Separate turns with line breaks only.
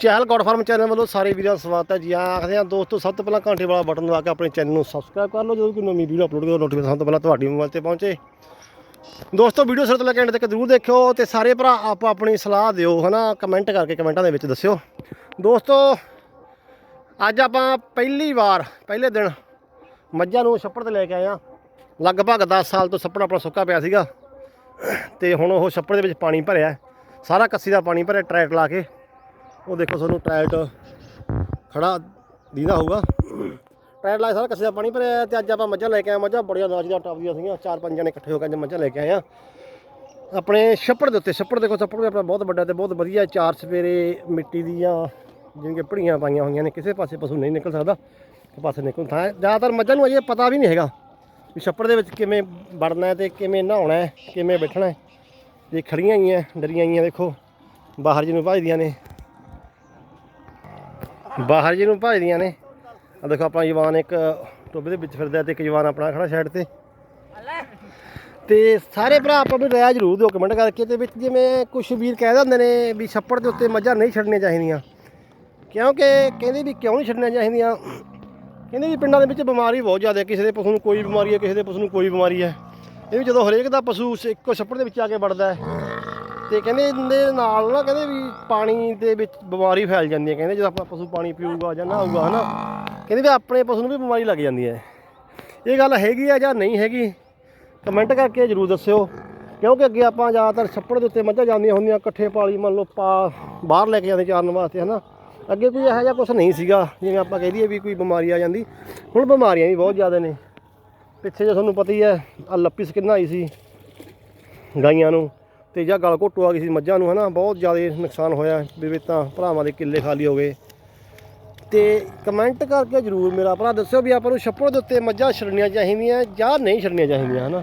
ਚਹਿਲ ਗੌਡ farm channel ਵੱਲੋਂ ਸਾਰੇ ਵੀਰਾਂ ਦਾ ਸਵਾਗਤ ਹੈ ਜੀ। ਆਖਦੇ ਆ ਦੋਸਤੋ, ਸਭ ਤੋਂ ਪਹਿਲਾਂ ਘੰਟੇ ਵਾਲਾ ਬਟਨ ਦਬਾ ਕੇ ਆਪਣੇ ਚੈਨਲ ਨੂੰ ਸਬਸਕ੍ਰਾਈਬ ਕਰ ਲਓ, ਜਦੋਂ ਕੋਈ ਨਵੀਂ ਵੀਡੀਓ ਅਪਲੋਡ ਕਰੋ ਨੋਟੀਫਿਕੇਸ਼ਨ ਸਭ ਤੋਂ ਪਹਿਲਾਂ ਤੁਹਾਡੀ ਮੋਬਾਈਲ ਤੇ ਪਹੁੰਚੇ। ਦੋਸਤੋ, ਵੀਡੀਓ ਸਿਰ ਤੋਂ ਲੈ ਕੇ ਐਂਡ ਤੱਕ ਜ਼ਰੂਰ ਦੇਖਿਓ ਤੇ ਸਾਰੇ ਭਰਾ ਆਪੋ ਆਪਣੀ ਸਲਾਹ ਦਿਓ, ਹਨਾ? ਕਮੈਂਟ ਕਰਕੇ ਕਮੈਂਟਾਂ ਦੇ ਵਿੱਚ ਦੱਸਿਓ। ਦੋਸਤੋ, ਅੱਜ ਆਪਾਂ ਪਹਿਲੀ ਵਾਰ, ਪਹਿਲੇ ਦਿਨ ਮੱਝਾਂ ਨੂੰ ਛੱਪੜ ਤੇ ਲੈ ਕੇ ਆਏ ਆ ਲਗਭਗ 10 ਸਾਲ ਤੋਂ ਛੱਪੜ ਆਪਣਾ ਸੁੱਕਾ ਪਿਆ ਸੀਗਾ। ਤੇ ਹੁਣ ਉਹ ਛੱਪੜ ਦੇ ਵਿੱਚ ਪਾਣੀ ਭਰਿਆ ਸਾਰਾ ਕੱਸੀ ਦਾ ਪਾਣੀ ਭਰਿਆ ਟਰੈਕ ਲਾ ਕੇ। ਉਹ ਦੇਖੋ ਤੁਹਾਨੂੰ ਟਾਇਟ ਖੜਾ ਦੀਦਾ ਹੋਊਗਾ। ਟਾਇਟ ਲਾ ਕੇ ਸਾਰਾ ਕੱਸੀ ਦਾ ਪਾਣੀ ਭਰਿਆ ਹੈ ਤੇ ਅੱਜ ਆਪਾਂ ਮੱਝਾਂ ਲੈ ਕੇ ਆਏ ਮੱਝਾਂ ਬੜੀਆਂ ਨਾਚਦੀਆਂ ਟੱਪਦੀਆਂ ਸੀਗੀਆਂ। ਚਾਰ ਪੰਜ ਜਣੇ ਇਕੱਠੇ ਹੋ ਕੇ ਅੱਜ ਮੱਝਾਂ ਲੈ ਕੇ ਆਏ ਆ ਆਪਣੇ ਛੱਪੜ ਦੇ ਉੱਤੇ, ਛੱਪੜ ਦੇਖੋ, ਛੱਪੜ ਵੀ ਆਪਣਾ ਬਹੁਤ ਵੱਡਾ ਤੇ ਬਹੁਤ ਵਧੀਆ। ਚਾਰ ਸਵੇਰੇ ਮਿੱਟੀ ਦੀਆਂ ਜਿਵੇਂ ਕਿ ਭੜੀਆਂ ਪਾਈਆਂ ਹੋਈਆਂ ਨੇ, ਕਿਸੇ ਪਾਸੇ ਪਸ਼ੂ ਨਹੀਂ ਨਿਕਲ ਸਕਦਾ ਇੱਕ ਪਾਸੇ ਨਿਕਲ ਥਾਂ। ਜ਼ਿਆਦਾਤਰ ਮੱਝਾਂ ਨੂੰ ਅਜੇ ਪਤਾ ਵੀ ਨਹੀਂ ਹੈਗਾ ਵੀ ਛੱਪੜ ਦੇ ਵਿੱਚ ਕਿਵੇਂ ਵੜਨਾ ਹੈ ਤੇ ਕਿਵੇਂ ਨਹਾਉਣਾ ਹੈ, ਕਿਵੇਂ ਬੈਠਣਾ ਹੈ। ਇਹ ਖੜੀਆਂ ਆਈਆਂ ਡਰੀਆਂ ਆਈਆਂ ਦੇਖੋ। ਬਾਹਰ ਜਿਹਨੂੰ ਭਜਦੀਆਂ ਨੇ ਬਾਹਰ ਜਿਹਨੂੰ ਭਜਦੀਆਂ ਨੇ। ਆ ਦੇਖੋ ਆਪਣਾ ਜਵਾਨ ਇੱਕ ਟੋਬੇ ਦੇ ਵਿੱਚ ਫਿਰਦਾ ਤੇ ਇੱਕ ਜਵਾਨ ਆਪਣਾ ਖੜਾ ਸਾਈਡ ਤੇ। ਤੇ ਸਾਰੇ ਭਰਾ ਆਪਾਂ ਨੂੰ ਰਾਇ ਜ਼ਰੂਰ ਦਿਓ ਕਮੈਂਟ ਕਰਕੇ ਤੇ ਵਿੱਚ ਜਿਵੇਂ ਕੁਝ ਵੀਰ ਕਹਿ ਦਿੰਦੇ ਨੇ ਵੀ ਛੱਪੜ ਦੇ ਉੱਤੇ ਮੱਝਾਂ ਨਹੀਂ ਛੱਡਣੀਆਂ ਚਾਹੀਦੀਆਂ। ਕਿਉਂਕਿ ਕਹਿੰਦੇ ਵੀ ਕਿਉਂ ਨਹੀਂ ਛੱਡਣੀਆਂ ਚਾਹੀਦੀਆਂ? ਕਹਿੰਦੇ ਵੀ ਪਿੰਡਾਂ ਦੇ ਵਿੱਚ ਬਿਮਾਰੀ ਬਹੁਤ ਜ਼ਿਆਦਾ ਹੈ। ਕਿਸੇ ਦੇ ਪਸ਼ੂ ਨੂੰ ਕੋਈ ਬਿਮਾਰੀ ਹੈ, ਕਿਸੇ ਦੇ ਪਸ਼ੂ ਨੂੰ ਕੋਈ ਬਿਮਾਰੀ ਹੈ। ਇਹ ਵੀ ਜਦੋਂ ਹਰੇਕ ਦਾ ਪਸ਼ੂ ਇੱਕੋ ਛੱਪੜ ਦੇ ਵਿੱਚ ਆ ਕੇ ਵੜਦਾ ਹੈ। ਤੇ ਕਹਿੰਦੇ ਇਹਦੇ ਨਾਲ ਨਾ ਕਹਿੰਦੇ ਵੀ ਪਾਣੀ ਦੇ ਵਿੱਚ ਬਿਮਾਰੀ ਫੈਲ ਜਾਂਦੀ ਹੈ, ਕਹਿੰਦੇ ਜਦੋਂ ਆਪਣਾ ਪਸ਼ੂ ਪਾਣੀ ਪੀਊਗਾ ਜਾਂ ਨਹਾਊਗਾ, ਹਨਾ? ਕਹਿੰਦੇ ਵੀ ਆਪਣੇ ਪਸ਼ੂ ਨੂੰ ਵੀ ਬਿਮਾਰੀ ਲੱਗ ਜਾਂਦੀ ਹੈ। ਇਹ ਗੱਲ ਹੈਗੀ ਆ ਜਾਂ ਨਹੀਂ ਹੈਗੀ? ਕਮੈਂਟ ਕਰਕੇ ਜਰੂਰ ਦੱਸਿਓ। ਕਿਉਂਕਿ ਅੱਗੇ ਆਪਾਂ ਜ਼ਿਆਦਾਤਰ ਛੱਪੜ ਦੇ ਉੱਤੇ ਮੱਝਾਂ ਜਾਂਦੀਆਂ ਹੁੰਦੀਆਂ, ਇਕੱਠੇ ਪਾਲੀ ਮੰਨ ਲਓ ਪਾ ਬਾਹਰ ਲੈ ਕੇ ਜਾਂਦੇ ਚਾਰਨ ਵਾਸਤੇ, ਹਨਾ? ਅੱਗੇ ਕੋਈ ਇਹੋ ਜਿਹਾ ਕੁਝ ਨਹੀਂ ਸੀਗਾ, ਜਿਵੇਂ ਆਪਾਂ ਕਹਿ ਦਈਏ ਵੀ ਕੋਈ ਬਿਮਾਰੀ ਆ ਜਾਂਦੀ। ਹੁਣ ਬਿਮਾਰੀਆਂ ਵੀ ਬਹੁਤ ਜ਼ਿਆਦਾ ਨੇ। ਪਿੱਛੇ ਜੇ ਤੁਹਾਨੂੰ ਪਤਾ ਹੀ ਹੈ ਆ ਲੱਪੀ ਸਕਿਨ ਆਈ ਸੀ ਗਾਈਆਂ ਨੂੰ। ਤੇ ਜਾਂ ਗਲ ਘੋਟੂ ਆ ਗਈ ਸੀ ਮੱਝਾਂ ਨੂੰ, ਹਨਾ? ਬਹੁਤ ਜ਼ਿਆਦਾ ਨੁਕਸਾਨ ਹੋਇਆ ਵੀ ਤਾਂ ਭਰਾਵਾਂ ਦੇ ਕਿੱਲੇ ਖਾਲੀ ਹੋ ਗਏ। ਤੇ ਕਮੈਂਟ ਕਰਕੇ ਜਰੂਰ ਮੇਰਾ ਭਰਾ ਦੱਸਿਓ ਵੀ ਆਪਾਂ ਨੂੰ ਛੱਪੜ ਦੇ ਉੱਤੇ ਮੱਝਾਂ ਛੱਡਣੀਆਂ ਚਾਹੀਦੀਆਂ ਜਾਂ ਨਹੀਂ ਛੱਡਣੀਆਂ ਚਾਹੀਦੀਆਂ, ਹਨਾ?